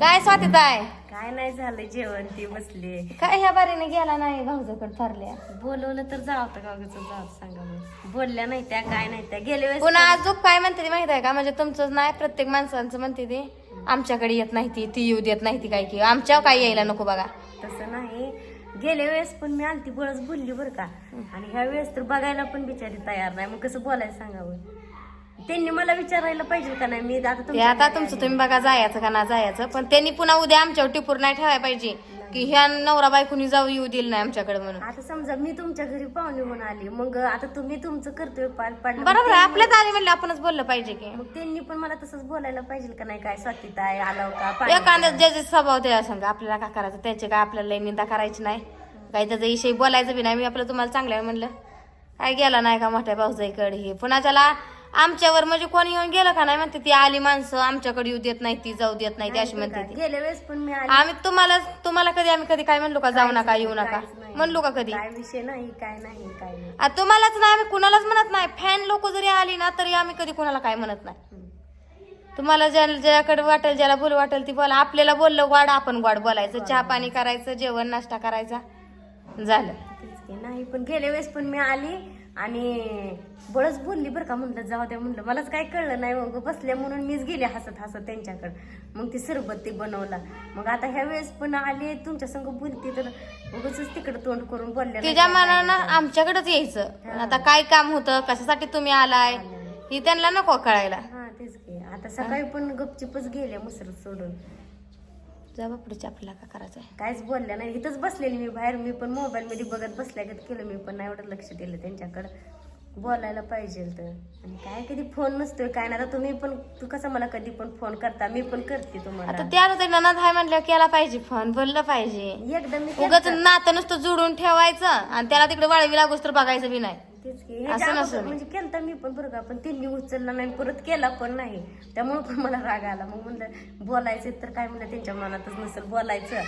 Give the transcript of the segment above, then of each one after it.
काय स्वातीत आहे काय नाही झालं जेवण ती बसली. काय ह्या बारीने गेला नाही भाऊजाकडे ठरल्या. बोलवलं तर जावं का उगाच जावं सांगा मग. बोलल्या नाही त्या काय नाही त्या. गेल्या वेळेस पुन्हा अजून काय म्हणते ती माहीत आहे का? म्हणजे तुमचं नाही प्रत्येक माणसांचं म्हणते ती. आमच्याकडे येत नाही ती ती येऊ देत नाही ती काय की आमच्यावर काय यायला नको बघा. तसं नाही. गेल्या वेळेस पण मी आलती बळच बोलली बरं का. आणि ह्या वेळेस तर बघायला पण बिचारी तयार नाही. मग कसं बोलायचं सांगावं? त्यांनी मला विचारायला पाहिजे का नाही मी आता ते तुमच्या आता तुमचं. तुम्ही बघा जायचं का ना जायचं. पण त्यांनी पुन्हा उद्या आमच्यावर टिपूर नाही ठेवायला पाहिजे. की ह्या नवरा बायकोनी जाऊ येऊ दिल नाही आमच्याकडे म्हणून. आता समजा मी तुमच्या घरी पाहुणे होऊन आली मग आता तुम्ही तुमचं कर्तव्य पार पाडलं बरोबर आहे, आपल्याच आले म्हणले आपणच बोललं पाहिजे की. मग त्यांनी पण मला तसंच बोलायला पाहिजे का नाही काय स्वातीत आहे आलाव का पाणी एखाद्या ज्याचे स्वभाव त्या सांगा आपल्याला काय करायचं त्याचे काय आपल्याला लई निंदा करायची नाही. काही त्याचा विषयी बोलायचं बी नाही मी आपलं तुम्हाला चांगलं आहे म्हणलं काय गेला नाही का मोठ्या पावसाईकडे हे? पुन्हा त्याला आमच्यावर म्हणजे कोणी येऊन गेलं का नाही म्हणते ती आली माणसं आमच्याकडे येऊ देत नाही ती जाऊ देत नाही ती अशी म्हणते ती. गेल्या वेळेस पण मी आली. आम्ही तुम्हाला तुम्हाला कधी आम्ही कधी काय म्हणलो का जाऊ नका येऊ नका. म्हणलो का कधी? काय विषय नाही काय नाही काय नाही. आ, तुम्हालाच नाही आम्ही कुणालाच म्हणत नाही. फॅन लोक जरी आली ना तरी आम्ही कधी कुणाला काय म्हणत नाही. तुम्हाला ज्या ज्याकडे वाटेल ज्याला बोल वाटेल ती बोला. आपल्याला बोललं वाढ आपण वाढ बोलायचं. चहा पाणी करायचं जेवण नाश्ता करायचा. झालं. तेच की. नाही पण गेल्या वेळेस पण मी आली. आणि बळच बोलली बरं का म्हणलं जाऊ द्या म्हणलं. मलाच काय कळलं नाही मग बसल्या म्हणून मीच गेले हसत हसत त्यांच्याकडे. मग ती सरबत ते बनवला. मग आता ह्या वेळेस पण आले तुमच्या संग बोलते तर उगाच तिकडे तोंड करून बोलल्या नाही तिच्या? मनानं आमच्याकडेच यायचं. आता काय काम होतं कशासाठी तुम्ही आलाय ही त्यांना नको कळायला. हा तेच की. आता सकाळी पण गपचिपच गेले मुसर सोडून. जा पुढे आपल्याला काय करायचंय काहीच बोलल्या नाही. इथंच बसलेली मी बाहेर. मी पण मोबाईल मध्ये बघत बसल्यागत केलं. मी पण नाही एवढं लक्ष दिलं त्यांच्याकडं. बोलायला पाहिजे तर आणि काय कधी फोन नसतोय काय नाही. आता तुम्ही पण तू कसं मला कधी पण फोन करता? मी पण करते आता तुम्हाला त्या ते ननद हाय म्हणल्यावर केला पाहिजे फोन बोललं पाहिजे. एकदा मी उगाच. नातं नुसतं जुडून ठेवायचं आणि त्याला तिकडे वाळवी लागूस तर बघायचं बी नाही. तेच की असं ह्याच्या नसेल. अगोदर म्हणजे केलता मी पण बरं का पण त्यांनी उचलला नाही परत केला पण नाही त्यामुळे पण मला राग आला मग म्हणलं बोलायचं तर काय म्हणलं त्यांच्या मनातच नसेल बोलायचं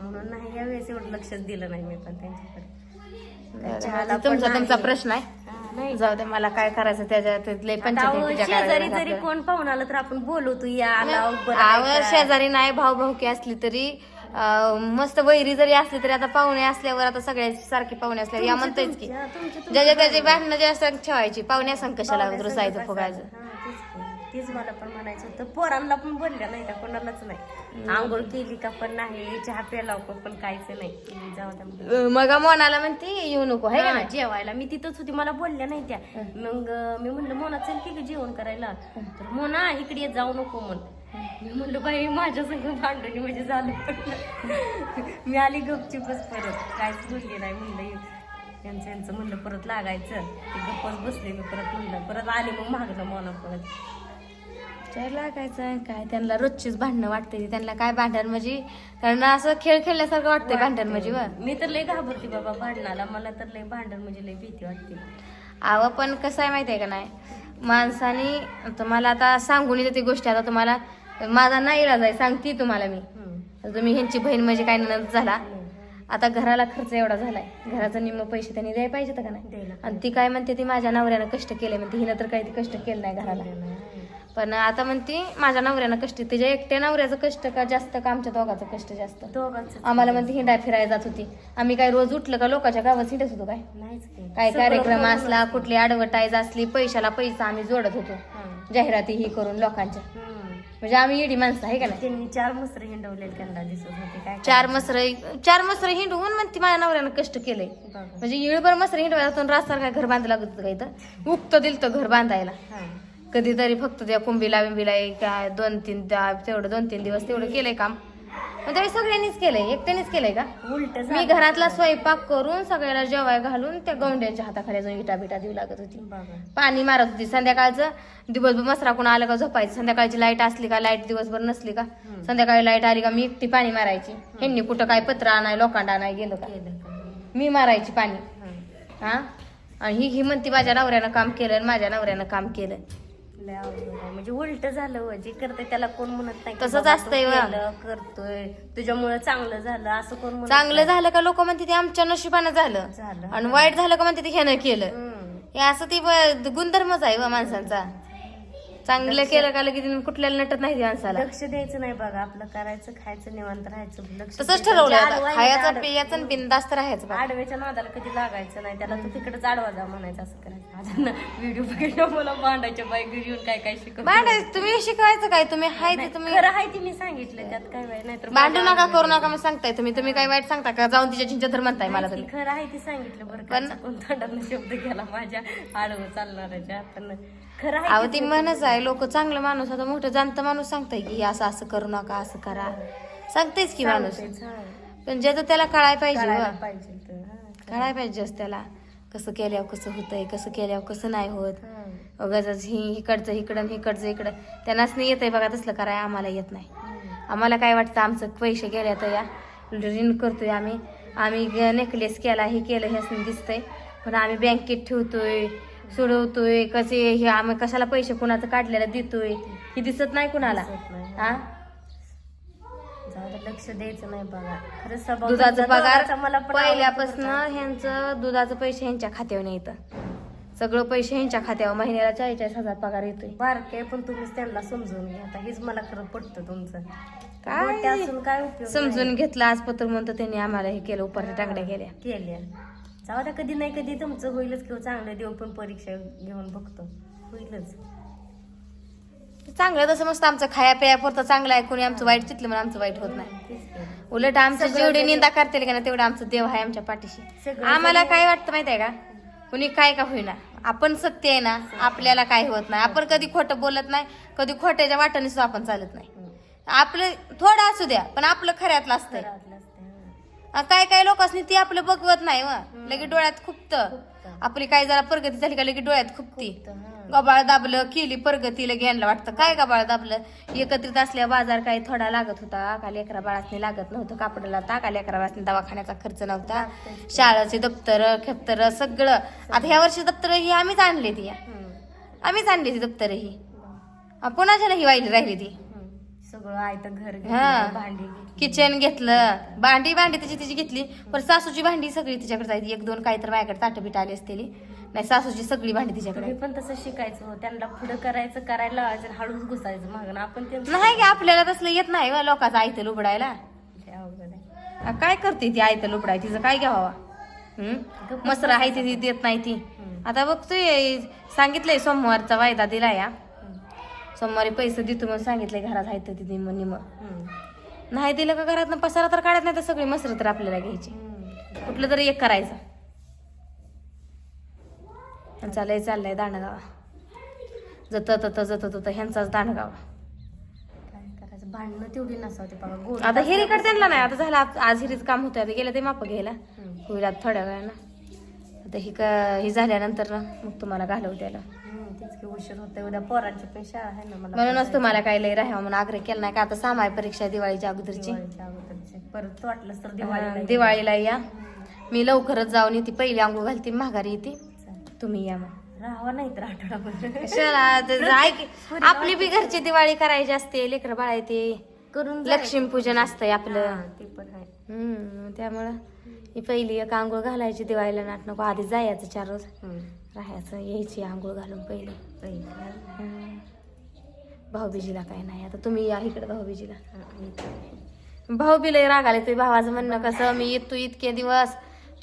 म्हणून नाही या वेळेस एवढं लक्षच दिलं नाही मी पण त्यांच्याकडे चहाला पण तुमचा तुमचा नाही. प्रश्न आहे हा, नाही जाऊ दे मला काय करायचं त्याच्यात लय आता अहो, पंचायतीच्या शेजारी जरी. कोण पाहून आलं तर आपण बोलवतो या आला बरं आवं? शेजारी नाही भाऊ भाऊकी असली तरी मस्त वैरी जरी असली तरी आता पाहुणे असल्यावर आता सगळ्या सारखे पाहुणे असल्यावर या म्हणतायच की. ज्याच्या त्याची भांडणं जे असतात ठेवायची. पाहुण्या संग कशाला रुसायचं संग फुगायचं तेच मला पण म्हणायचं होतं. पोरांना पण बोलल्या नाही का? कोणालाच नाही. आंघोळ केली का पण नाही. चहा प्याला का पण काहीच नाही. जाऊ मग मोनाला म्हणते येऊ नको आहे हा, नाही? जेवायला. मी तिथंच होती. मला बोलल्या नाही त्या. मग मी म्हणलं मोना चल की जेवण करायला. तर मोना इकडे जाऊ नको म्हण. मी म्हणलं बाई माझ्या संग भांडणी म्हणजे झालं. मी आली गपचिपच परत. काहीच बोलली नाही म्हणलं यांचं यांचं म्हणलं परत लागायचं. ते गप्पच बसले मी परत म्हणलं. परत आले मग मागणं मोना परत. विचार लागायचं. काय त्यांना रोजचीच भांडणं वाटते. त्यांना काय भांडण म्हणजे त्यांना असं खेळ खेळल्यासारखं वाटतंय भांडण म्हणजे व. मी तर लय घाबरते बाबा भांडणाला. मला तर लय भांडण म्हणजे लय भीती वाटते. आव पण कसं आहे माहिती आहे का नाही? माणसाने तुम्हाला आता सांगून येते ती गोष्टी. आता तुम्हाला माझा नाही इलाज आहे सांगते तुम्हाला मी. तुम्ही ह्यांची बहीण म्हणजे काय नंद झाला. आता घराला खर्च एवढा झालाय. घराचा निम्म पैसे त्यांनी द्यायला पाहिजे का नाही? आणि ती काय म्हणते ती माझ्या नवऱ्यानं कष्ट केले म्हणते. हिनं तर काही कष्ट केलं नाही घराला. पण आता म्हणते माझ्या नवऱ्यानं कष्ट तिच्या एकट्या नवऱ्याचं कष्ट का जास्त का आमच्या दोघाचं कष्ट जास्त? आम्हाला म्हणते हिंडा फिरायला जात होती. आम्ही काय रोज उठलं का लोकांच्या गावात हिंडत होतो काय. काय कार्यक्रम. असला कुठली ऍडव्हर्टाईज असली पैशाला पैसा आम्ही जोडत होतो. जाहिराती ही करून लोकांच्या. म्हणजे आम्ही येडी माणसं आहे का नाही? त्यांनी चार मसर हिंडवले त्यांना दिसत होते काय चार मसर चार मसर हिंडवून म्हणते माझ्या नवऱ्यानं कष्ट केलंय. बघा. म्हणजे इळभर मसर हिंडवायला रास्तावर काय घर बांधायला लागत होतं का इथं? उक्त दिलं घर बांधायला. हा. कधीतरी फक्त त्या कुंभीला बिंबीला एक काय दोन तीन त्या तेवढं दोन तीन दिवस तेवढं केलंय काम. मग त्यावेळी सगळ्यांनीच केलंय एकट्यानेच केलंय का? उलट मी घरातला स्वयंपाक करून सगळ्याला जेवाय घालून त्या गौंड्यांच्या हाताखाली जाऊन इटा बिटा देऊ लागत होती. पाणी मारत होती. संध्याकाळचं दिवसभर मसराकून आलं का झोपायचं? संध्याकाळची लाइट असली का? लाइट दिवसभर नसली का? संध्याकाळी लाइट आली का? मी एकटी पाणी मारायची. ह्यांनी कुठं काय पत्र आणाय लोखंड आणाय गेलं का? मी मारायची पाणी. हा. आणि ही ही म्हणती माझ्या नवऱ्यानं काम केलं आणि माझ्या नवऱ्यानं काम केलं. म्हणजे उलट झालं. जे करतंय त्याला कोण म्हणत नाही तसंच असतंय करतोय. तुझ्यामुळे चांगलं झालं असं कोण म्हणत चांगलं झालं का लोक म्हणते ते आमच्या नशिबानं झालं. झालं. आणि वाईट झालं का म्हणते ते ह्यानं केलं. हे असं ती गुणधर्मच आहे व माणसांचा. चांगलं केलं का लगेच कुठल्याला नटत नाही माणसाला. लक्ष द्यायचं नाही बघा आपलं करायचं खायचं निवांत राहायचं लक्ष तसंच द्यायचं. ठरवलंय जे आता. आडवं आहे खायचं पियाचं आणि बिंदास्त राहायचं बघा. आडव्याच्या नादाला कधी लागायचं नाही त्याला तू तिकडे आडवा जा म्हणायचं असं करायचं. माझ्या व्हिडिओ बघितलं मला भांडायच्या बाई घरी येऊन काय काय शिकव भांडाय तुम्ही शिकवायचं काय? तुम्ही हाय ते तुम्ही खरं आहे ते मी सांगितलं त्यात काय वाईट नाही तर भांडू नका करू नका. मग सांगताय तुम्ही. तुम्ही काय वाईट सांगता का? जाऊन तिच्या चिंच्या तर म्हणताय मला तुम्ही. खरं आहे ते सांगितलं बरं का कोण तोंडातनं शब्द गेला माझ्या आडवं चालणाऱ्याच्या. पण खरं आहे अहो ती म्हणच आहे लोक चांगलं माणूस आता मोठं जाणतं माणूस सांगताय की असं असं करू नका असं करा. सांगतेच की माणूस. हा. पण ज्याचं त्याला कळाय पाहिजे करायला व. पाहिजे तर हा. कळाय पाहिजे. त्याला. कसं केल्यावर कसं होतंय कसं केल्यावर कसं नाही होत. हा. उगाच ही इकडचं इकडं आणि इकडचं इकडं. त्यांनाच नाही येतंय बघा तसलं कराय आम्हाला येत नाही. हम्म. आम्हाला काय वाटतं आमचं पैसे गेले तर या. ऋण करतोय आम्ही. आम्ही नेकलेस केला हे केलं हे असं दिसतंय. पण आम्ही बँकेत ठेवतोय. सोडवतोय कसे हे आम्ही कशाला पैसे कुणाचं काढलेलं देतोय? हे दिसत नाही कुणाला. हा? लक्ष द्यायचं नाही बघा. दुधाचं पगार पहिल्यापासून ह्यांचं दुधाचं पैसे ह्यांच्या खात्यावर नाही येतं सगळं पैसे ह्यांच्या खात्यावर महिन्याला चाळीस चाळीस हजार पगार येतोय. बारके पण तुम्हीच त्यांना समजून घ्या. आता हेच मला खरं पटतं तुमचं. काय? काय समजून घेतलं आज पत्र म्हणतो त्यांनी आम्हाला हे केलं उपरच्या टाकड्या केल्या. केल्या. जाऊ कधी नाही कधी तुमचं होईलच किंवा चांगलं देऊन पण परीक्षा घेऊन बघतो. होईलच. चांगलं तसं मस्त आमचं खाया प्या पुरतं चांगलं आहे. कोणी आमचं वाईट चितलं म्हणून आमचं वाईट होत नाही. उलट आमचं जेवढे निंदा करतील का ना तेवढं आमचं देव आहे आमच्या पाठीशी. आम्हाला काय वाटतं माहिती आहे का? कुणी काय का होईना. आपण सत्य आहे ना आपल्याला काय होत नाही. आपण कधी खोटं बोलत नाही कधी खोट्याच्या वाटाने सुद्धा आपण चालत नाही. आपलं थोडं असू द्या पण आपलं खऱ्यातलं असतं, काय काय लोकांनी ती आपलं बघवत नाही व. लगे डोळ्यात खुपत. आपली काय जरा प्रगती झाली का लगे डोळ्यात खुपती. गबाळ दाबलं केली प्रगती लगे यांना वाटतं. काय गबाळ दाबलं? एकत्रित असल्या बाजार काही थोडा लागत होता. का लेकरा बाळासनी लागत नव्हतं कापडाला. ता का लेकरा बाळासनी दवाखान्याचा खर्च नव्हता. शाळेचे दप्तर खेप्तर सगळं. आता ह्या वर्षी दप्तर ही आम्हीच आणली ती. आम्हीच आणली ती दप्तर ही. पुण्याच्या ही वाहिली राहिली ती. सगळं आयतं घर हा. घेतलं, भांडी घेतली. किचन घेतलं. भांडी भांडी तिची तिची घेतली. पण सासूची भांडी सगळी तिच्याकडे जायची. एक दोन काही तर माझ्याकडे ताटं बिट आली असतेली. नाही सासूची सगळी भांडी तिच्याकडे. तुम्ही पण तसं शिकायचं हो. त्यांना पुढं करायचं करायला लावायचं आणि हळूच घुसायचं मागं. आपण ते नाही की आपल्याला तसलं येत नाही व लोकांचं आयतं लुबडायला. अवघड आहे. आ, काय करते ती आयतं लुबडाय? तिचं काय घ्यावा? हम्म? मसर आहे ती ती देत नाही ती. हम्म. आता बघतोय सांगितलंय सोमवारचा वायदा दिला या. सोमवारी पैसे देतो म्हणून सांगितलंय घरात आहे तर ती निम निम. नाही दिलं का घरात पसारा तर काढत नाही तर सगळी मसर तर आपल्याला घ्यायची. कुठलं तरी एक करायचं. चालय चाललंय दांडगावा. जत तत जत तत ह्यांचाच करायचं? भांडणं तेवढी नसावते गोड आता हिरीकडे त्यांना नाही. आता झालं आज हिरीच काम होतं. आता गेलं ते माप घ्यायला. होईल आता थोड्या वेळानं. आता ही का ही झाल्यानंतर ना मग तुम्हाला घालवू त्याला. तेच की उशीर होतोय उद्या पोरांची पण शाळा आहे ना मला म्हणूनच तुम्हाला काय लय राहावं म्हणून आग्रह केला नाही का? आता सामाय परीक्षा दिवाळीच्या अगोदरची. दिवाळीच्या अगोदरची. परत वाटलं तर हा, दिवाळी दिवाळीला या. मी लवकरच जाऊन येते. पहिली आंघोळ घालते माघारी येते. तुम्ही या मग. राहावा नाही तर आठवडाभर. कशाला ते जाय की. आपली बी घरची दिवाळी करायची असते. लेकर बाळा येते करून लक्ष्मी पूजन असतंय आपलं. ते पण आहे. हम्म त्यामुळं ही पहिली एक आंघोळ घालायची दिवाळीला नाट नको आधी जायचं चार रोज. राहायचं यायची आंघोळ घालून पहिली. पहिलं. हम्म. भाऊबीजीला काय नाही आता तुम्ही या इकडे भाऊबीजीला. भाऊबीला राग आले तुझ्या भावाचं म्हणणं कसं मी येतो इतके दिवस.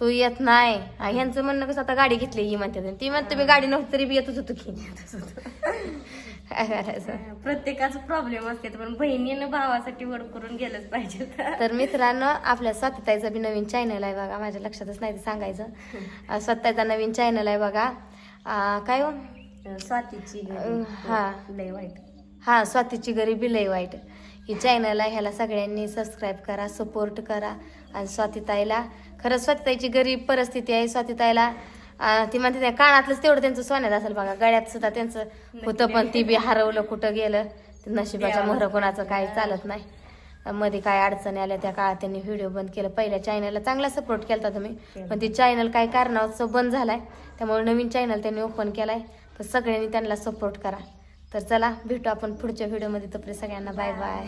तू येत नाही. ह्यांचं म्हणणं कसं आता गाडी घेतली ही म्हणते ती. म्हणते मी गाडी नव्हती तरी बी येतच होतो की. काय करायचं प्रत्येकाचा प्रॉब्लेम असते पण बहिणीनं भावासाठी वर करून गेलंच पाहिजे तर. मित्रांनो आपल्या स्वतःचा बी नवीन चॅनल आहे बघा. माझ्या लक्षातच नाही ते सांगायचं. स्वतःचा नवीन चॅनल आहे बघा. काय हो? स्वातीची हा. लय वाईट. हा स्वातीची गरिबी लय वाईट. ही चॅनल आहे ह्याला सगळ्यांनी सबस्क्राईब करा सपोर्ट करा. आणि स्वातीताईला खरंच स्वातीताईची गरीब परिस्थिती आहे. स्वातीताईला ती म्हणते त्या कानातलंच तेवढं त्यांचं सोन्यात असेल बघा. गळ्यात सुद्धा त्यांचं होतं पण ती बी हरवलं कुठं गेलं. ते नशिबाच्या मोहर कोणाचं काही चालत नाही. मध्ये काय अडचणी आल्या त्या काळात त्यांनी व्हिडिओ बंद केलं. पहिल्या चॅनलला चांगला सपोर्ट केला तुम्ही. पण ती चॅनल काय कारणास्तव बंद झालाय. त्यामुळे नवीन चॅनल त्यांनी ओपन केलाय. तर सगळ्यांनी त्यांना सपोर्ट करा. तर चला भेटू आपण पुढच्या व्हिडिओमध्ये तोपर्यंत सगळ्यांना बाय बाय